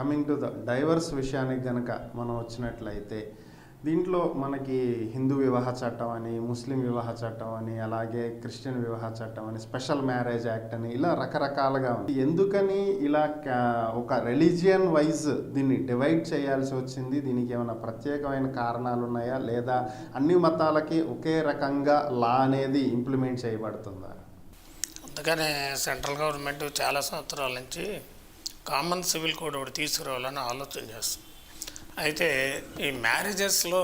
Coming to the divorce విషయానికి కనుక మనం వచ్చినట్లయితే దీంట్లో మనకి హిందూ వివాహ చట్టం అని ముస్లిం వివాహ చట్టం అని అలాగే క్రిస్టియన్ వివాహ చట్టం అని స్పెషల్ మ్యారేజ్ యాక్ట్ అని ఇలా రకరకాలుగా ఉంది. ఎందుకని ఇలా ఒక రిలీజియన్ వైజ్ దీన్ని డివైడ్ చేయాల్సి వచ్చింది? దీనికి ఏమైనా ప్రత్యేకమైన కారణాలు ఉన్నాయా? లేదా అన్ని మతాలకి ఒకే రకంగా లా అనేది ఇంప్లిమెంట్ చేయబడుతుందా? అందుకనే సెంట్రల్ గవర్నమెంట్ చాలా సంవత్సరాల నుంచి కామన్ సివిల్ కోడ్ ఒకటి తీసుకురావాలని ఆలోచన చేస్తాం. అయితే ఈ మ్యారేజెస్లో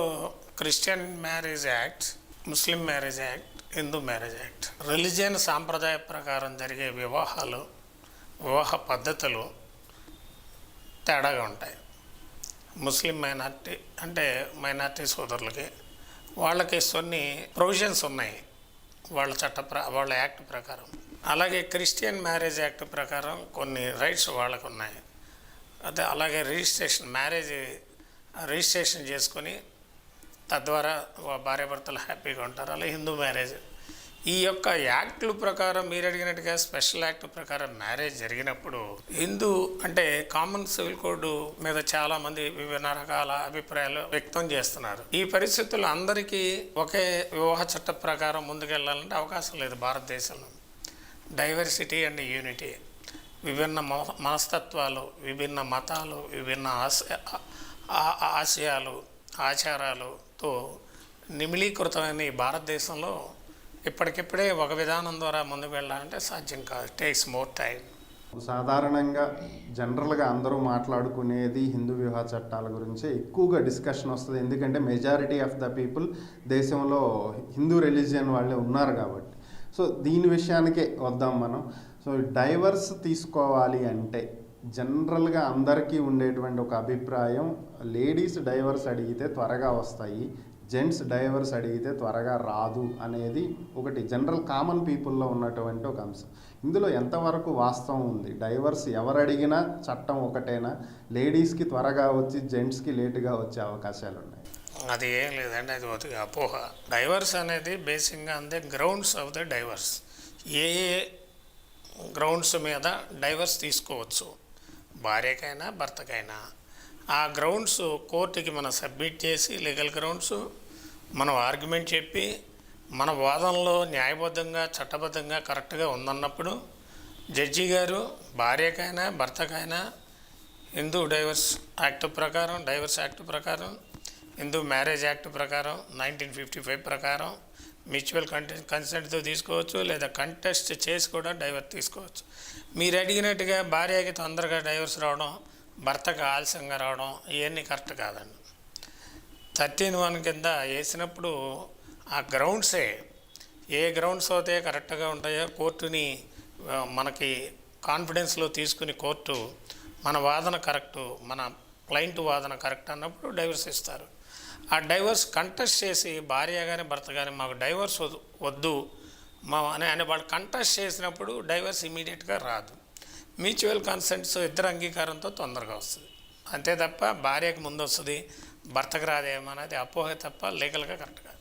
Christian marriage act Muslim marriage act Hindu marriage act religion సాంప్రదాయ ప్రకారం జరిగే వివాహాలు వివాహ పద్ధతులు తేడాగా ఉంటాయి. ముస్లిం మైనార్టీ అంటే మైనార్టీ సోదరులకి వాళ్ళకి కొన్ని ప్రొవిజన్స్ ఉన్నాయి. వాళ్ళ చట్ట ప్ర వాళ్ళ యాక్ట్ ప్రకారం. అలాగే క్రిస్టియన్ మ్యారేజ్ యాక్ట్ ప్రకారం కొన్ని రైట్స్ వాళ్ళకు ఉన్నాయి అదే అలాగే రిజిస్ట్రేషన్ మ్యారేజ్ రిజిస్ట్రేషన్ చేసుకొని తద్వారా భార్యాభర్తలు హ్యాపీగా ఉంటారు. అలాగే హిందూ మ్యారేజ్. ఈ యొక్క యాక్టుల ప్రకారం మీరు అడిగినట్టుగా స్పెషల్ యాక్ట్ ప్రకారం మ్యారేజ్ జరిగినప్పుడు హిందూ అంటే కామన్ సివిల్ కోడ్ మీద చాలా మంది వివిధ రకాల అభిప్రాయాలు వ్యక్తం చేస్తున్నారు. ఈ పరిస్థితులు అందరికీ ఒకే వివాహ చట్ట ప్రకారం ముందుకెళ్ళాలంటే అవకాశం లేదు భారతదేశంలో. Diversity and unity. విభిన్న మనస్తత్వాలు విభిన్న మతాలు విభిన్న ఆశ ఆ- ఆశయాలు ఆచారాలతో నిమిలీకృతమైన ఈ భారతదేశంలో ఇప్పటికిప్పుడే ఒక విధానం ద్వారా ముందుకు వెళ్ళాలంటే సాధ్యం కాదు. టేక్స్ మోర్ టైం సాధారణంగా జనరల్గా అందరూ మాట్లాడుకునేది హిందూ వివాహ చట్టాల గురించి ఎక్కువగా డిస్కషన్ వస్తుంది. ఎందుకంటే మెజారిటీ ఆఫ్ ద పీపుల్ దేశంలో హిందూ రిలీజియన్ వాళ్ళే ఉన్నారు కాబట్టి. సో దీని విషయానికే వద్దాం మనం. సో డైవర్స్ తీసుకోవాలి అంటే జనరల్గా అందరికీ ఉండేటువంటి ఒక అభిప్రాయం లేడీస్ డైవర్స్ అడిగితే త్వరగా వస్తాయి జెంట్స్ డైవర్స్ అడిగితే త్వరగా రాదు అనేది ఒకటి జనరల్ కామన్ పీపుల్లో ఉన్నటువంటి ఒక అంశం. ఇందులో ఎంతవరకు వాస్తవం ఉంది? డైవర్స్ ఎవరు అడిగినా చట్టం ఒకటేనా? లేడీస్కి త్వరగా వచ్చి జెంట్స్కి లేటుగా వచ్చే అవకాశాలు ఉన్నాయి. అది ఏం లేదండి అది ఒక అపోహ. డైవర్స్ అనేది బేసిక్గా అందే గ్రౌండ్స్ ఆఫ్ ద డైవర్స్. ఏ ఏ గ్రౌండ్స్ మీద డైవర్స్ తీసుకోవచ్చు? భార్యకైనా భర్తకైనా ఆ గ్రౌండ్స్ కోర్టుకి మనం సబ్మిట్ చేసి లీగల్ గ్రౌండ్స్ మనం ఆర్గ్యుమెంట్ చెప్పి మన వాదనలో న్యాయబద్ధంగా చట్టబద్ధంగా కరెక్ట్గా ఉందన్నప్పుడు జడ్జి గారు భార్యకైనా భర్తకైనా హిందూ డైవర్స్ యాక్ట్ ప్రకారం డైవర్స్ యాక్ట్ ప్రకారం హిందూ మ్యారేజ్ యాక్ట్ ప్రకారం నైన్టీన్ ఫిఫ్టీ ఫైవ్ ప్రకారం మ్యూచువల్ కంటెంట్ కన్సెంట్తో తీసుకోవచ్చు లేదా కంటెస్ట్ చేసి కూడా డైవర్స్ తీసుకోవచ్చు. మీరు అడిగినట్టుగా భార్యకి తొందరగా డైవర్స్ రావడం భర్తకు ఆలస్యంగా రావడం ఇవన్నీ కరెక్ట్ కాదండి. థర్టీన్ వన్ కింద వేసినప్పుడు ఆ గ్రౌండ్సే ఏ గ్రౌండ్స్ అయితే కరెక్ట్గా ఉంటాయో కోర్టుని మనకి కాన్ఫిడెన్స్లో తీసుకుని కోర్టు మన వాదన కరెక్టు మన క్లయింట్ వాదన కరెక్ట్ అన్నప్పుడు డైవర్స్ ఇస్తారు. ఆ డైవర్స్ కంటెస్ట్ చేసి భార్య కానీ భర్త కానీ మాకు డైవర్స్ వద్దు- వద్దు. మా అని అని వాళ్ళు కంటెస్ట్ చేసినప్పుడు డైవర్స్ ఇమీడియట్గా రాదు. మ్యూచువల్ కన్సెంట్స్ ఇద్దరు అంగీకారంతో తొందరగా వస్తుంది. అంతే తప్ప భార్యకు ముందు వస్తుంది భర్తకు రాదేమో అనేది అపోహ తప్ప లీగల్గా కరెక్ట్ కాదు.